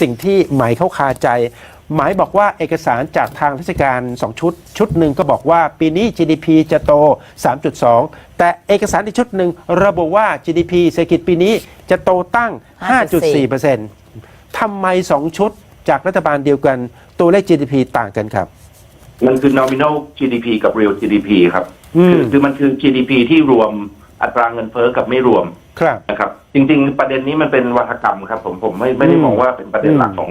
สิ่งที่หมายเข้าคาใจ หมายบอกว่าเอกสารจากทางราชการ 2 ชุด ชุดหนึ่งก็บอกว่าปีนี้ GDP จะโต 3.2 แต่เอกสารอีกชุดหนึ่งระบุว่า GDP เศรษฐกิจปีนี้จะโตตั้ง 5.4%ทำไม 2 ชุดจากรัฐบาลเดียวกัน ตัวเลข GDP ต่างกันครับ มันคือ nominal GDP กับ real GDP ครับอืมคือคือมันคือ GDP ที่รวม อัตราเงินเฟ้อกับไม่รวมครับ นะครับ จริง ๆ ประเด็นนี้มันเป็นวัฒกรรมครับ ผมผมไม่ไม่ได้อืมมองว่าเป็นประเด็นหลักของ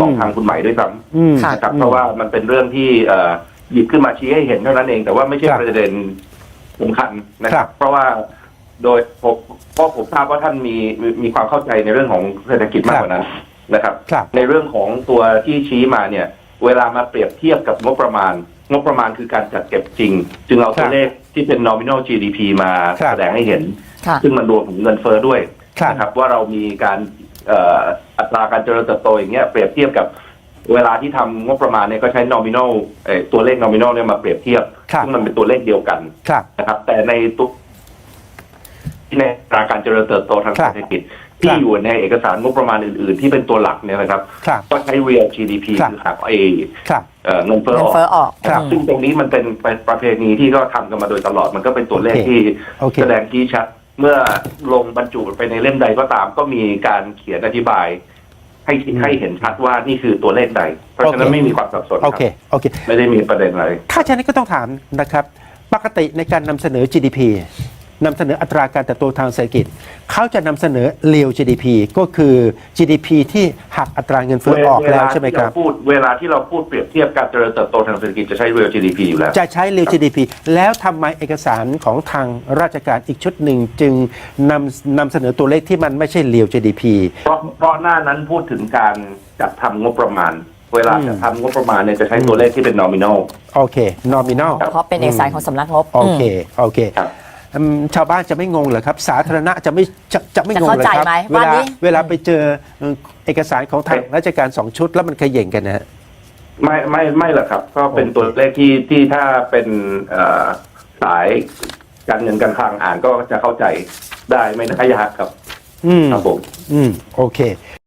ของอืมทางคุณใหม่ด้วยซ้อืมำนะครับอืมเพราะว่ามันเป็นเรื่องที่เอ่อหยิบขึ้นมาชี้ให้เห็นเท่านั้นเอง แต่ว่าไม่ใช่ครับประเด็นสำคัญนะคครัรับ บ เพราะว่าโดยผมเพราะผมทราบว่าท่านมีมีมีความเข้าใจในเรื่องของเศรษฐกิจมากกว่านั้นนะครับ ครับ ในเรื่องของตัวที่ชี้มาเนี่ย เวลามาเปรียบเทียบกับงบประมาณ งบประมาณคือการจัดเก็บจริง จึงเอาตัวเลขที่เป็น nominal GDP มาครับ แสดงให้เห็น ค่ะ ซึ่งมันรวมถึงเงินเฟ้อด้วยครับ นะครับ ว่าเรามีการเอ่ออัตราการเจริญเติบโตอย่างเงี้ยเปรียบเทียบกับเวลาที่ทำงบประมาณเนี่ยก็ใช้ nominal เอ่อตัวเลข nominal เนี่ยมาเปรียบเทียบครับ ซึ่งมันเป็นตัวเลขเดียวกันครับ นะครับ แต่ในตัวในอัตราการเจริญเติบโตทางครัเศบรษฐกิจคที่รับอยู่ในเอกสารงบประมาณอื่น ๆ ที่เป็นตัวหลักเนี่ยนะครับครับก็ใช้ real GDP ครับ คือหักไอครับ เอ่อเงินเฟ้อเงิอนอกเฟ้อออกครับอืมซึ่งตรงนี้มันเป็นเป็นประเพณีที่ก็ทำกันมาโดยตลอด มันก็เป็นตัวเลขโอเคที่โอเค แสดงที่ชัด เมื่อลงบรรจุไปในเล่มใดก็ตาม ก็มีการเขียนอธิบาย ให้ให้เห็นชัดว่านี่คือตัวเลขใด เพราะฉะนั้นโอเค ไม่มีความสับสนคโอรับเคโอเค ไม่ได้มีประเด็นอะไร ถ้าฉะนั้นก็ต้องถามนะครับ ปกติในการนำเสนอ GDP นำเสนออัตราการเติบโตทางเศรษฐกิจ เขาจะนำเสนอ real GDP ก็คือ GDP ที่หักอัตราเงินเฟ้อออกแล้วใช่ไหมครับเวลาที่เาพูดเวลาที่เราพูดเปรียบเทียบการเจริญเติบโตทางเศรษฐกิจจะใช้ real GDP อยู่แล้ว จะใช้ real GDP แล้วทำไมเอกสารของทางราชการอีกชุดหนึ่งจึงนำนำเสนอตัวเลขที่มันไม่ใช่ real GDP เพราะเพราะหน้านั้นพูดถึงการจัดทำงบประมาณ เวลาอืมจะทำงบประมาณเนี่ยจะใช้ตัวเลขที่เป็น nominal โอเค nominal เพราะเป็นเอกสารของสำนักงบโอเค โอเค ครับ อืมชาวบ้านจะไม่งงเหรอครับ สาธารณะจะไม่จะจะไม่งงจะเหรเข้าอใจครับไหมเวว่าลานี่เวลาไปเจอเอ่อเอกสารของทางราชการสองชุด แล้วมันเขย่งกันนะฮะ ไม่ไม่ไม่หรอกครับ ก็เป็นตัวเลขที่ที่ถ้าเป็นเอ่อสายการเงินการคลังอ่านก็จะเข้าใจได้ไม่น่ายากครับอืม ครับผม อืม โอเค